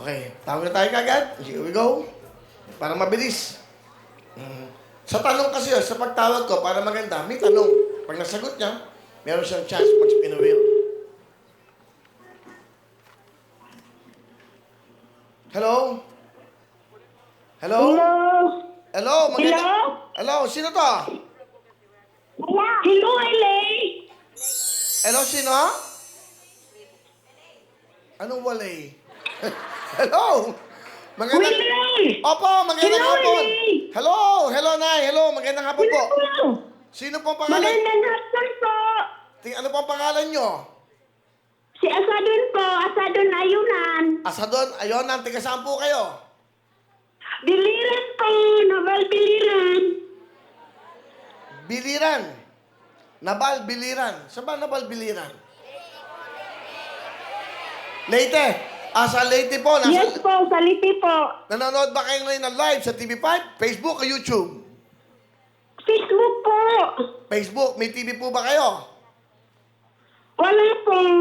Okay, tawag na tayo kagad. Here we go. Para mabilis. Mm. Sa tanong kasi, yun, sa pagtawag ko, para maganda, may tanong. Pag nasagot niya, meron siyang chance mag-spin a wheel. Hello? Hello? Hello? Hello? Maganda. Hello? Hello? Sino to? Hello, LA? Hello, sino? Anong walay? Hello? Magandang... Willie! Opo, magandang Hello, hapon. Willie! Hello, hello, Nay. Hello, magandang hapon po. Hello? Sino pong pangalan? Magandang hapon po. Ting, ano pong pangalan nyo? Si Asadon po, Asadon Ayunan. Asadon, ayon, nang tiga saan po kayo? Biliran po, Naval Biliran. Biliran. Nabal Biliran. Saan ba Nabal Biliran? Leyte. Ah, sa Leyte po. Nasa, Yes po, Saliti po. Nanonood ba kayo ngayon ng live sa TV5, Facebook o YouTube? Facebook po. Facebook, may TV po ba kayo? Wala pong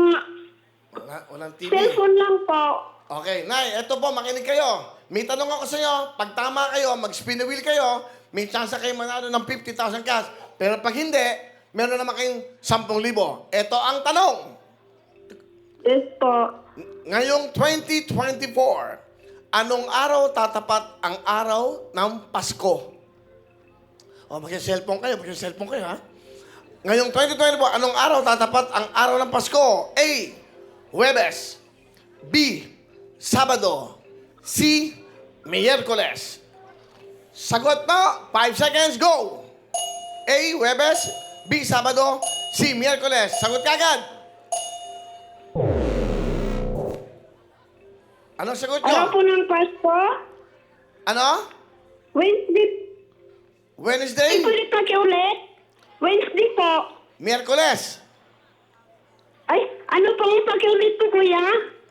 Wala, walang TV. cellphone lang po. Okay, Nay, eto po, makinig kayo. May tanong ako sa inyo, pag tama kayo, mag-spin the wheel kayo, may chance kayo manalo ng 50,000 cash. Pero pag hindi, meron naman kayong 10,000. Ito ang tanong. Yes po. Ngayong 2024, anong araw tatapat ang araw ng Pasko? O, mag-cellphone kayo, mag-cellphone kayo, ha? Ngayong 2024, anong araw tatapat ang araw ng Pasko? A. Huwebes. B. Sabado. C. Miyerkules. Sagot na. 5 seconds, go! A. Huwebes. B. Sabado. C. Miyerkules. Sagot kagad. Anong sagot nyo? Araw po ng Pasko? Ano? Wednesday. Wednesday? Ay, ulit pakiulit. Wednesday po. Miyerkules? Ay, ano po yung pakiulit po, kuya?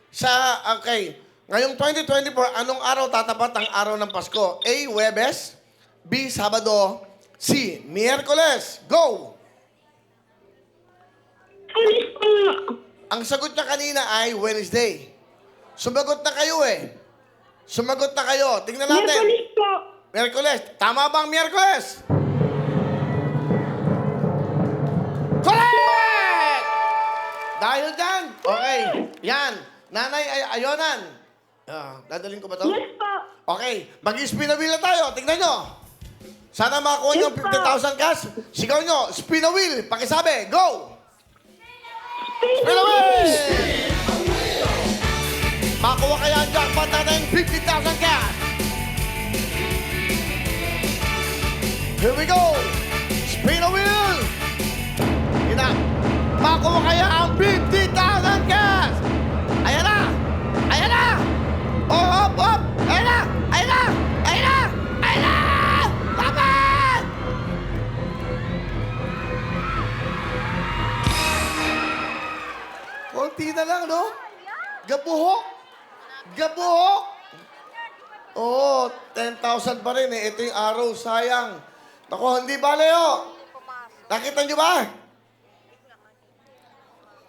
Sa, okay. Ngayong 2024, anong araw tatapat ang araw ng Pasko? A. Webes. B. Sabado. C. Miyerkules. Go! Ulit po. Ang sagot niya kanina ay Wednesday. Sumagot na kayo eh. Sumagot na kayo. Tingnan natin. Merkulis po. Miyerkules. Tama ba ang Miyerkules? Correct! Dahil dyan. Okay. Yan. Nanay ay ayonan. Ah, dadalhin ko ba to? Yes po. Okay. Mag-spin a wheel na tayo. Tingnan nyo. Sana makakuha nyo Yes, pa. 50,000 cash. Sigaw nyo. Spin a wheel. Pakisabi. Go! Spin Spin a wheel! Makuha kaya ang jackpot natin 50,000 cash. Here we go. Spin a wheel. Ina. Makuha kaya ang 50,000 cash. Ayan na. Ayan na. Oh, up, up. Ayan na. Ayan na. Ayan na. Ayan na. Laban! Konti na lang, no? Gabuhok. Gabuhok. Oo, 10,000 pa rin eh. Ito yung araw, sayang. Naku, hindi ba, Leo? Nakita niyo ba?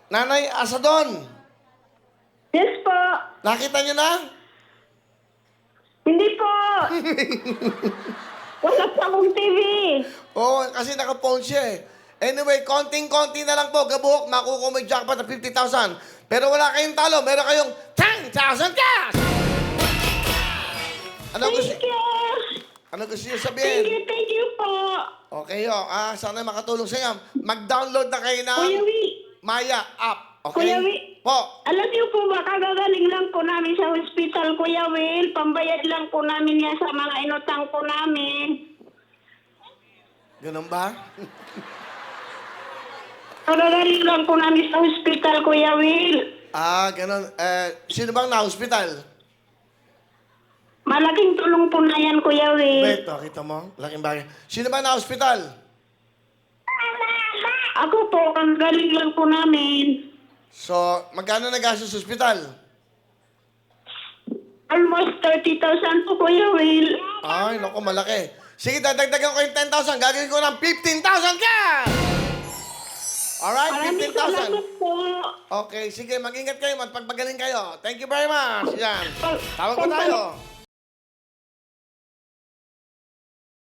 Nanay Asadon, Yes po. nakita niyo na? Hindi po. Wala pa akong TV. Oo, kasi naka-phone siya eh. Anyway, konting-konti na lang po. Gabuhok, makukuha mo yung jackpot na 50,000. Pero wala kayong talo. Meron kayong 10,000 cash! Ano gusto, Thank you. ano gusto niyo Thank sabihin? you, thank you po. Okay, oh. Ah, sana makatulong sa inyo. Mag-download na kayo ng Kuya Wi, Maya app. Okay? Kuya Wi. Po. alam niyo po ba, kagagaling lang po namin sa hospital, Kuya Will. Pambayad lang po namin yan sa mga inutang po namin. Ganun ba? Kagagaling lang po namin sa hospital, Kuya Will. Ah, ganun. Eh, sino bang na-hospital? Malaking tulong po na yan, Kuya Will. Beto, kita mo? Laking bagay. Sino ba na-hospital? Ako po, kagagaling lang po namin. So, magkano nagastos sa hospital? Almost 30,000 po, Kuya Will. Ay, naku, malaki. Sige, dadagdagan ko yung 10,000. Gagawin ko ng 15,000 ka! Alright, Maraming 15,000. salamat po. Okay, sige, mag-ingat kayo, magpagpagaling kayo. Thank you very much. Yan. Tawag pag- tayo.